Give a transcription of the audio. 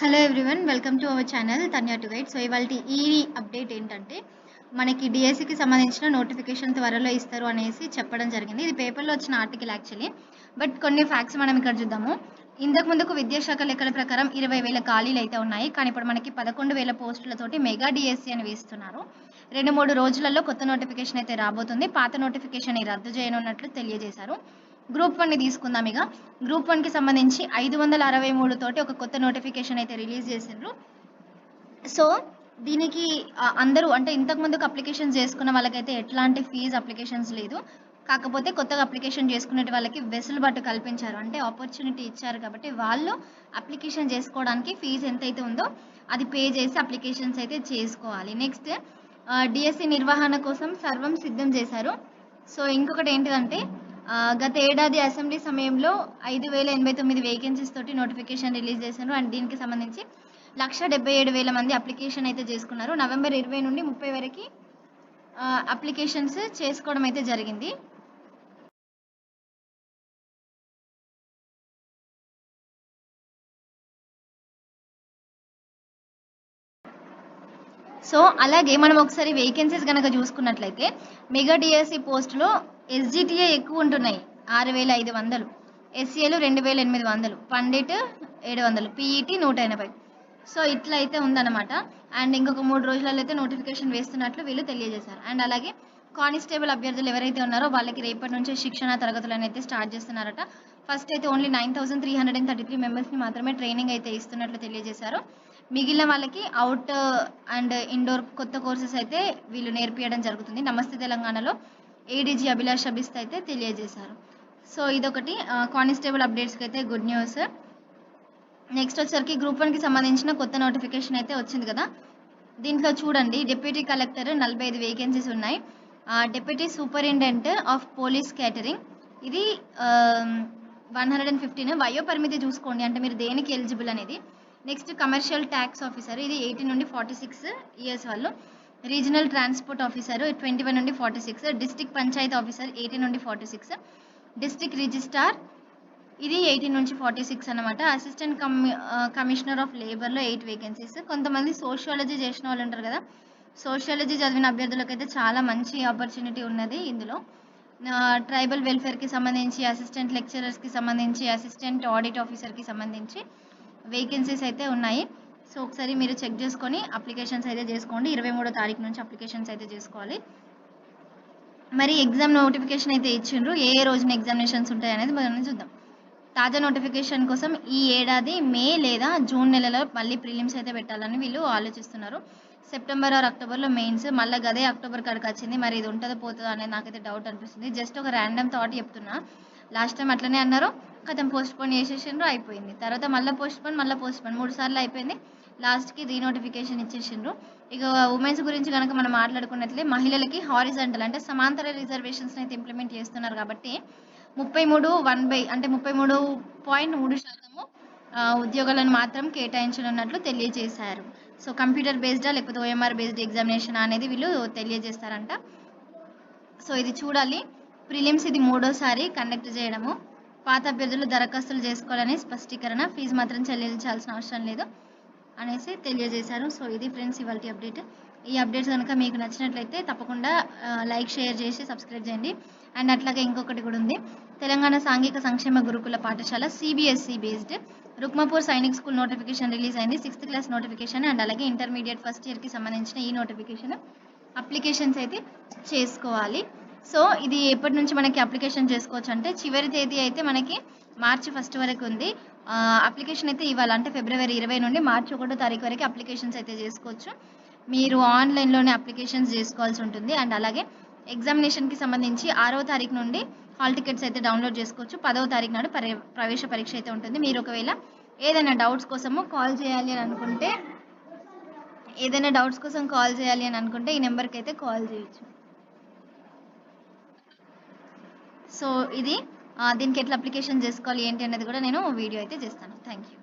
Hello everyone welcome to our channel Tanya to guide so ఇవాళ ఈ update ఏంటంటే మనకి డిఎస్సికి సంబంధించిన నోటిఫికేషన్ త్వరలో ఇస్తారు అనేసి చెప్పడం జరిగింది. ఇది పేపర్లో వచ్చిన ఆర్టికల్ యాక్చువల్లీ బట్ కొన్ని ఫ్యాక్ట్స్ మనం ఇక్కడ చూద్దాము. ఇంతకు ముందుకు విద్యాశాఖ లెక్కల ప్రకారం ఇరవై వేల ఖాళీలు అయితే ఉన్నాయి. కానీ ఇప్పుడు మనకి పదకొండు వేల పోస్టులతోటి మెగా డిఎస్సి అని వేస్తున్నారు. రెండు మూడు రోజులలో కొత్త నోటిఫికేషన్ అయితే రాబోతుంది. పాత నోటిఫికేషన్ రద్దు చేయనున్నట్లు తెలియజేశారు. గ్రూప్ వన్ని తీసుకుందాం ఇక. గ్రూప్ వన్కి సంబంధించి ఐదు వందల అరవై మూడు తోటి ఒక కొత్త నోటిఫికేషన్ అయితే రిలీజ్ చేసిండ్రు. సో దీనికి అందరూ అంటే ఇంతకు అప్లికేషన్స్ అప్లికేషన్ చేసుకున్న వాళ్ళకైతే ఎట్లాంటి ఫీజు అప్లికేషన్స్ లేదు. కాకపోతే కొత్తగా అప్లికేషన్ చేసుకునే వాళ్ళకి వెసులుబాటు కల్పించారు. అంటే ఆపర్చునిటీ ఇచ్చారు కాబట్టి వాళ్ళు అప్లికేషన్ చేసుకోవడానికి ఫీజు ఎంతైతే ఉందో అది పే చేసి అప్లికేషన్స్ అయితే చేసుకోవాలి. నెక్స్ట్ డిఎస్సి నిర్వహణ కోసం సర్వం సిద్ధం చేశారు. సో ఇంకొకటి ఏంటిదంటే గత ఏడాది అసెంబ్లీ సమయంలో ఐదు వేల ఎనభై తొమ్మిది వేకెన్సీస్ తోటి నోటిఫికేషన్ రిలీజ్ చేశారు. అండ్ దీనికి సంబంధించి లక్ష డెబ్బై ఏడు వేల మంది అప్లికేషన్ అయితే చేసుకున్నారు. నవంబర్ ఇరవై నుండి ముప్పై వరకు అప్లికేషన్స్ చేసుకోవడం అయితే జరిగింది. సో అలాగే మనం ఒకసారి వేకెన్సీస్ కనుక చూసుకున్నట్లయితే మెగా డిఎస్సి పోస్టులో ఎస్జిటిఏ ఎక్కువ ఉంటున్నాయి. ఆరు వేల ఐదు వందలు. ఎస్సీఏలు రెండు వేల ఎనిమిది వందలు. పండిట్ ఏడు వందలు. పీఈటీ నూట ఎనభై. సో ఇట్లా అయితే ఉందన్నమాట. అండ్ ఇంకొక మూడు రోజులలో అయితే నోటిఫికేషన్ వేస్తున్నట్లు వీళ్ళు తెలియజేశారు. అండ్ అలాగే కానిస్టేబుల్ అభ్యర్థులు ఎవరైతే ఉన్నారో వాళ్ళకి రేపటి నుంచి శిక్షణ తరగతులను అయితే స్టార్ట్ చేస్తున్నారట. ఫస్ట్ అయితే only nine thousand three hundred and thirty three మెంబర్స్ని మాత్రమే ట్రైనింగ్ అయితే ఇస్తున్నట్లు తెలియజేశారు. మిగిలిన వాళ్ళకి అవుట్ అండ్ ఇండోర్ కొత్త కోర్సెస్ అయితే వీళ్ళు నేర్పించడం జరుగుతుంది. నమస్తే తెలంగాణలో. ఏడీజీ అభిలాష్ అభిస్త్ అయితే తెలియజేశారు. సో ఇదొకటి. కానిస్టేబుల్ అప్డేట్స్కి అయితే గుడ్ న్యూస్ నెక్స్ట్ వచ్చరికి గ్రూప్ వన్కి సంబంధించిన కొత్త నోటిఫికేషన్ అయితే వచ్చింది కదా. దీంట్లో చూడండి. డిప్యూటీ కలెక్టర్ నలభై ఐదు వేకెన్సీస్ ఉన్నాయి. Deputy superintendent of police catering ఇది వన్ హండ్రెడ్ అండ్ ఫిఫ్టీన్ వయో పరిమితి చూసుకోండి. అంటే మీరు దేనికి ఎలిజిబుల్ అనేది. నెక్స్ట్ కమర్షియల్ ట్యాక్స్ ఆఫీసర్ ఇది ఎయిటీన్ నుండి ఫార్టీ సిక్స్ ఇయర్స్ వాళ్ళు. Regional transport officer twenty one నుండి forty six district panchayat officer eighteen నుండి ఫార్టీ సిక్స్ డిస్టిక్ రిజిస్టార్ ఇది ఎయిటీన్ నుంచి ఫార్టీ సిక్స్ అనమాట అసిస్టెంట్ కమి కమిషనర్ ఆఫ్ లేబర్లో ఎయిట్ వేకెన్సీస్ కొంతమంది సోషియాలజీ చేసిన వాళ్ళు ఉంటారు కదా. సోషియాలజీ చదివిన అభ్యర్థులకు అయితే చాలా మంచి ఆపర్చునిటీ ఉన్నది ఇందులో. ట్రైబల్ వెల్ఫేర్కి సంబంధించి అసిస్టెంట్ లెక్చరర్స్కి సంబంధించి అసిస్టెంట్ ఆడిట్ ఆఫీసర్కి సంబంధించి. వేకెన్సీస్ అయితే ఉన్నాయి. సో ఒకసారి మీరు చెక్ చేసుకొని అప్లికేషన్స్ అయితే చేసుకోండి. ఇరవై మూడో తారీఖు నుంచి అప్లికేషన్స్ అయితే చేసుకోవాలి. మరి ఎగ్జామ్ నోటిఫికేషన్ అయితే ఇచ్చిండ్రు. ఏ ఏ రోజున ఎగ్జామినేషన్స్ ఉంటాయి అనేది మనం చూద్దాం. తాజా నోటిఫికేషన్ కోసం ఈ ఏడాది మే లేదా జూన్ నెలలో మళ్ళీ ప్రిలిమ్స్ అయితే పెట్టాలని వీళ్ళు ఆలోచిస్తున్నారు. సెప్టెంబర్ ఆర్ అక్టోబర్లో మెయిన్స్ మళ్ళీ గదే అక్టోబర్ కాడికి వచ్చింది. మరి ఇది ఉంటుందో పోతుందో అనేది నాకైతే డౌట్ అనిపిస్తుంది. జస్ట్ ఒక ర్యాండమ్ థాట్ చెప్తున్నా. లాస్ట్ టైం అట్లనే అన్నారు. కథం పోస్ట్ పోన్ చేసేసిండ్రు అయిపోయింది. తర్వాత మళ్ళీ పోస్ట్ పోన్ మళ్ళీ పోస్ట్ పోన్ మూడు సార్లు అయిపోయింది. లాస్ట్కి రీనోటిఫికేషన్ ఇచ్చేసిండ్రు. ఇక ఉమెన్స్ గురించి కనుక మనం మాట్లాడుకున్నట్లే మహిళలకి హారిజంటల్ అంటే సమాంతర రిజర్వేషన్స్ని అయితే ఇంప్లిమెంట్ చేస్తున్నారు కాబట్టి ముప్పై మూడు వన్ బై అంటే ముప్పై మూడు పాయింట్ మూడు శాతము ఉద్యోగాలను మాత్రం కేటాయించనున్నట్లు తెలియజేశారు. సో కంప్యూటర్ బేస్డా లేకపోతే ఓఎంఆర్ బేస్డ్ ఎగ్జామినేషన్ అనేది వీళ్ళు తెలియజేస్తారంట. సో ఇది చూడాలి. ప్రిలిమ్స్ ఇది మూడోసారి కండక్ట్ చేయడము. పాత అభ్యర్థులు దరఖాస్తులు చేసుకోవాలని స్పష్టీకరణ. ఫీజు మాత్రం చెల్లించాల్సిన అవసరం లేదు అనేసి తెలియజేశారు. సో ఇది ఫ్రెండ్స్ ఇవాళ అప్డేట్. ఈ అప్డేట్స్ కనుక మీకు నచ్చినట్లయితే తప్పకుండా లైక్ షేర్ చేసి సబ్స్క్రైబ్ చేయండి. అండ్ అట్లాగే ఇంకొకటి కూడా ఉంది. తెలంగాణ సాంఘిక సంక్షేమ గురుకుల పాఠశాల CBSE based Rukmapur Sainik school notification release అయింది. సిక్స్త్ క్లాస్ నోటిఫికేషన్ అండ్ అలాగే ఇంటర్మీడియట్ ఫస్ట్ ఇయర్కి సంబంధించిన ఈ నోటిఫికేషన్ అప్లికేషన్స్ అయితే చేసుకోవాలి. సో ఇది ఎప్పటి నుంచి మనకి అప్లికేషన్ చేసుకోవచ్చు అంటే చివరి తేదీ అయితే మనకి మార్చి ఫస్ట్ వరకు ఉంది. అప్లికేషన్ అయితే ఇవ్వాలి అంటే ఫిబ్రవరి ఇరవై నుండి మార్చి ఒకటో తారీఖు వరకు అప్లికేషన్స్ అయితే చేసుకోవచ్చు. మీరు ఆన్లైన్లోనే అప్లికేషన్స్ చేసుకోవాల్సి ఉంటుంది. అండ్ అలాగే ఎగ్జామినేషన్కి సంబంధించి ఆరో తారీఖు నుండి హాల్ టికెట్స్ అయితే డౌన్లోడ్ చేసుకోవచ్చు. పదవ తారీఖు నాడు ప్రవేశ పరీక్ష అయితే ఉంటుంది. మీరు ఒకవేళ ఏదైనా డౌట్స్ కోసము కాల్ చేయాలి అని అనుకుంటే ఏదైనా డౌట్స్ కోసం కాల్ చేయాలి అని అనుకుంటే ఈ నెంబర్కి అయితే కాల్ చేయొచ్చు. సో ఇది దీనికి ఎట్లా అప్లికేషన్ చేసుకోవాలి ఏంటి అనేది కూడా నేను వీడియో అయితే చేస్తాను. Thank you